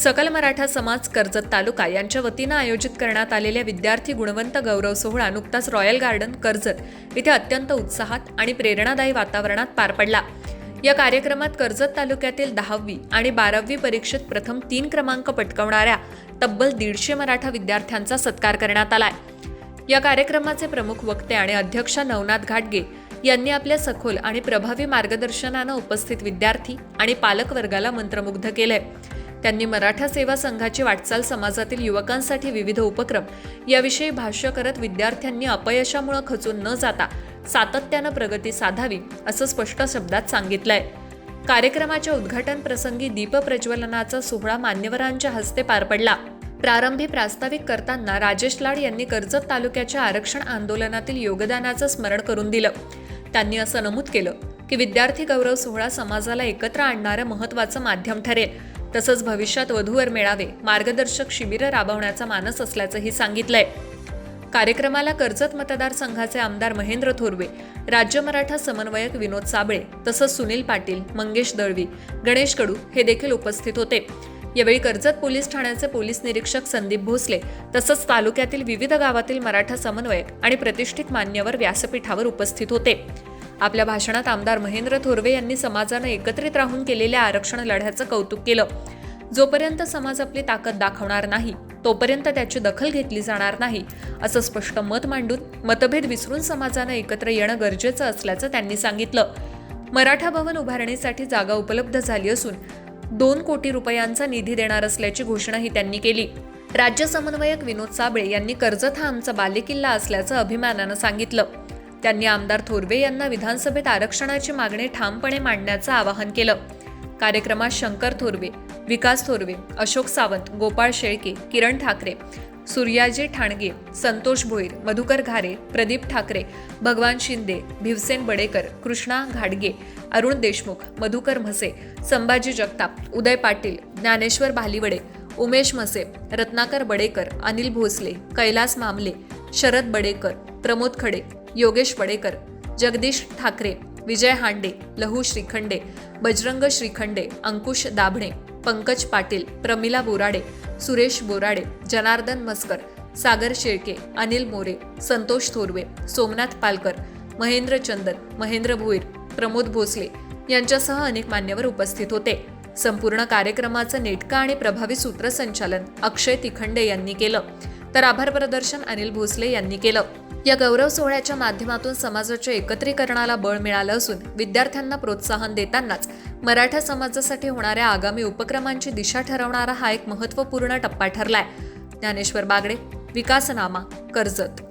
सकल मराठा समाज कर्जत तालुका यांच्या वतीनं आयोजित करण्यात आलेल्या विद्यार्थी गुणवंत गौरव सोहळा नुकताच रॉयल गार्डन कर्जत इथे अत्यंत उत्साहात आणि प्रेरणादायी वातावरणात पार पडला. या कार्यक्रमात कर्जत तालुक्यातील दहावी आणि बारावी परीक्षेत प्रथम तीन क्रमांक पटकावणाऱ्या तब्बल दीडशे मराठा विद्यार्थ्यांचा सत्कार करण्यात आलाय. या कार्यक्रमाचे प्रमुख वक्ते आणि अध्यक्षा नवनाथ घाटगे यांनी आपल्या सखोल आणि प्रभावी मार्गदर्शनानं उपस्थित विद्यार्थी आणि पालकवर्गाला मंत्रमुग्ध केलंय. त्यांनी मराठा सेवा संघाची वाटचाल समाजातील युवकांसाठी विविध उपक्रम याविषयी भाष्य करत विद्यार्थ्यांनी अपयशामुळे खचून न जाता सातत्यानं प्रगती साधावी असं स्पष्ट शब्दात सांगितलंय. कार्यक्रमाच्या उद्घाटन प्रसंगी दीपप्रज्वलनाचा सोहळा मान्यवरांच्या हस्ते पार पडला. प्रारंभी प्रास्ताविक करताना राजेश लाड यांनी कर्जत तालुक्याच्या आरक्षण आंदोलनातील योगदानाचं स्मरण करून दिलं. त्यांनी असं नमूद केलं की विद्यार्थी गौरव सोहळा समाजाला एकत्र आणणारं महत्त्वाचं माध्यम ठरेल. तसंच भविष्यात वधूवर मेळावे मार्गदर्शक शिबिरं राबवण्याचा मानस असल्याचंही सांगितलंय. कार्यक्रमाला कर्जत मतदारसंघाचे आमदार महेंद्र थोरवे राज्य मराठा समन्वयक विनोद साबळे तसंच सुनील पाटील मंगेश दळवी गणेश कडू हे देखील उपस्थित होते. यावेळी कर्जत पोलीस ठाण्याचे पोलीस निरीक्षक संदीप भोसले तसंच तालुक्यातील विविध गावातील मराठा समन्वयक आणि प्रतिष्ठित मान्यवर व्यासपीठावर उपस्थित होते. आपल्या भाषणात आमदार महेंद्र थोरवे यांनी समाजानं एकत्रित राहून केलेल्या आरक्षण लढ्याचं कौतुक केलं. जोपर्यंत समाज आपली ताकद दाखवणार नाही तोपर्यंत त्याची दखल घेतली जाणार नाही असं स्पष्ट मत मांडून मतभेद विसरून समाजानं एकत्र येणं गरजेचं असल्याचं त्यांनी सांगितलं. मराठा भवन उभारणीसाठी जागा उपलब्ध झाली असून दोन कोटी रुपयांचा निधी देणार असल्याची घोषणाही त्यांनी केली. राज्य समन्वयक विनोद साबळे यांनी कर्जत हा आमचा बालेकिल्ला असल्याचं अभिमानानं सांगितलं. त्यांनी आमदार थोरवे यांना विधानसभेत आरक्षणाची मागणी ठामपणे मांडण्याचं आवाहन केलं. कार्यक्रमात शंकर थोरवे विकास थोरवे अशोक सावंत गोपाळ शेळके किरण ठाकरे सूर्याजी ठाणगे संतोष भोईर मधुकर घारे प्रदीप ठाकरे भगवान शिंदे भिवसेन बडेकर कृष्णा घाडगे अरुण देशमुख मधुकर म्हसे संभाजी जगताप उदय पाटील ज्ञानेश्वर भालिवडे उमेश म्हसे रत्नाकर बडेकर अनिल भोसले कैलास मामले शरद बडेकर प्रमोद खडे योगेश बडेकर जगदीश ठाकरे विजय हांडे लहू श्रीखंडे बजरंग श्रीखंडे अंकुश दाभणे पंकज पाटील प्रमिला बोराडे सुरेश बोराडे जनार्दन मस्कर सागर शेळके अनिल मोरे संतोष थोरवे सोमनाथ पालकर महेंद्र चंदन महेंद्र भोईर प्रमोद भोसले यांच्यासह अनेक मान्यवर उपस्थित होते. संपूर्ण कार्यक्रमाचं नेटकं आणि प्रभावी सूत्रसंचालन अक्षय तिखंडे यांनी केलं. तर आभार प्रदर्शन अनिल भोसले यांनी केलं. या गौरव सोहळ्याच्या माध्यमातून समाजाच्या एकत्रीकरणाला बळ मिळालं असून विद्यार्थ्यांना प्रोत्साहन देतानाच मराठा समाजासाठी होणाऱ्या आगामी उपक्रमांची दिशा ठरवणारा हा एक महत्त्वपूर्ण टप्पा ठरलाय. ज्ञानेश्वर बागडे विकासनामा कर्जत.